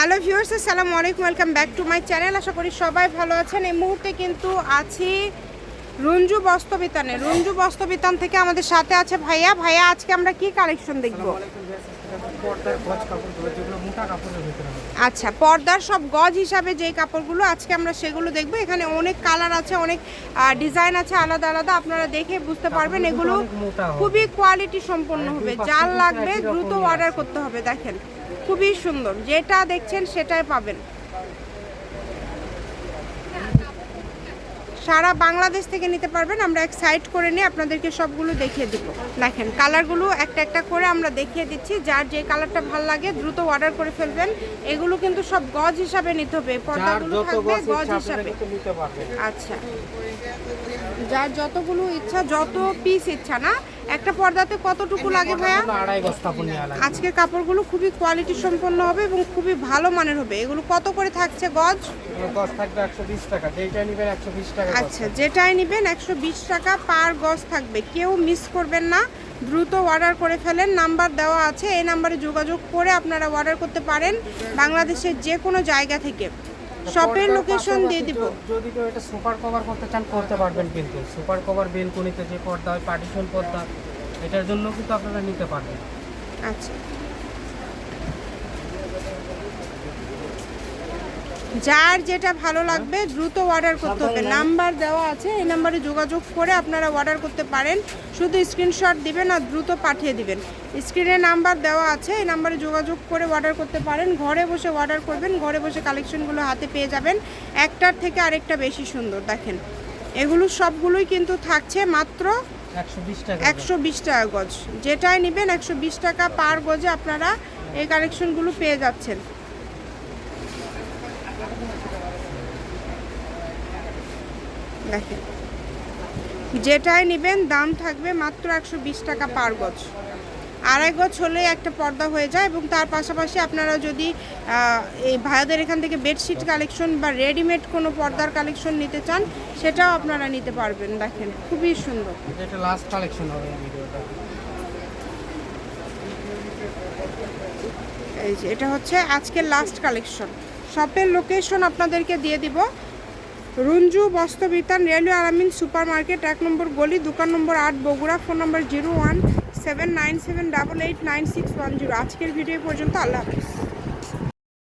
Hello viewers আসসালামু আলাইকুম welcome back to my channel. আশা করি সবাই ভালো আছেন। এই মুহূর্তে কিন্তু আছি রঞ্জু বস্ত্রবিতানে। রঞ্জু বস্ত্রবিতান থেকে আমাদের সাথে আছে ভাইয়া। ভাইয়া আজকে আমরা কি কালেকশন দেখব? আচ্ছা পর্দার সব গজ হিসাবে যে কাপড়গুলো আজকে আমরা সেগুলো দেখব। এখানে অনেক কালার আছে অনেক ডিজাইন আছে আলাদা আলাদা। আপনারা দেখে বুঝতে পারবেন এগুলো। খুবই কোয়ালিটি সম্পন্ন হবে। যার লাগবে দ্রুত অর্ডার করতে হবে দেখেন। খুবই সুন্দর। যেটা দেখছেন সেটাই পাবেন। সারা বাংলাদেশ থেকে নিতে পারবেন। আমরা এক সাইড করে নিয়ে আপনাদেরকে সবগুলো দেখিয়ে দিব। দেখেন কালারগুলো একটা একটা করে আমরা দেখিয়ে দিচ্ছি। যার যে কালারটা ভালো লাগে দ্রুত অর্ডার করে ফেলবেন। এগুলো কিন্তু সব গজ হিসাবে নিতে হবে। পর্দাগুলো থাকবে গজ হিসাবে। আচ্ছা। যার যতগুলো ইচ্ছা যত পিস ইচ্ছা না একটা পর্দাতে কতটুকু লাগে ভাইয়া? আজকের কাপড়গুলো খুবই কোয়ালিটি সম্পন্ন হবে এবং খুবই ভালো মানের হবে। এগুলো কত করে থাকছে গজ? গজ থাকবে একশো বিশ টাকা। যেইটা নিবেন একশো বিশ টাকা আচ্ছা যেটাই নেবেন একশো বিশ টাকা পার গজ থাকবে। কেউ মিস করবেন না। দ্রুত অর্ডার করে ফেলেন। নাম্বার দেওয়া আছে। এই নাম্বারে যোগাযোগ করে আপনারা অর্ডার করতে পারেন বাংলাদেশের যে কোনো জায়গা থেকে। শপের লোকেশন দিয়ে দিব। যদি কেউ এটা সুপার কভার করতে চান করতে পারবেন কিন্তু। সুপার কভার বেলকনিতে যে পর্দা হয় পার্টিশন পর্দা এটার জন্য কিন্তু আপনারা নিতে পারবেন। আচ্ছা। যার যেটা ভালো লাগবে দ্রুত অর্ডার করতে হবে। নাম্বার দেওয়া আছে এই নাম্বারে যোগাযোগ করে আপনারা অর্ডার করতে পারেন। শুধু স্ক্রিনশট দিবেন আর দ্রুত পাঠিয়ে দিবেন। স্ক্রিনে নাম্বার দেওয়া আছে এই নাম্বারে যোগাযোগ করে অর্ডার করতে পারেন। ঘরে বসে অর্ডার করবেন ঘরে বসে কালেকশনগুলো হাতে পেয়ে যাবেন। একটার থেকে আরেকটা বেশি সুন্দর দেখেন। এগুলো সবগুলোই কিন্তু থাকছে মাত্র একশো বিশ টাকা একশো বিশ টাকা গজ। যেটাই নেবেন একশো বিশ টাকা পার গজে আপনারা এই কালেকশনগুলো পেয়ে যাচ্ছেন। দেখেন। যেটাই নেবেন দাম থাকবে মাত্র একশো বিশ টাকা পার গজ। আড়াই গজ হলে একটা পর্দা হয়ে যায় এবং তার পাশাপাশি আপনারা যদি এই ভাইয়াদের এখান থেকে বেডশিট কালেকশন বা রেডিমেড কোনো পর্দার কালেকশন নিতে চান সেটাও আপনারা নিতে পারবেন। দেখেন খুবই সুন্দর। এটা লাস্ট কালেকশন হবে এই এই যে এটা হচ্ছে আজকের লাস্ট কালেকশন শপের লোকেশন আপনাদেরকে দিয়ে দিব। রঞ্জু বস্ত্রবিতান, রেলওয়ে আরামিন সুপার মার্কেট এক নম্বর গলি, দোকান নম্বর আট, বগুড়া, ফোন নম্বর zero one seven nine seven double eight nine six one zero. আজকের ভিডিও পর্যন্ত আল্লাহ হাফিজ।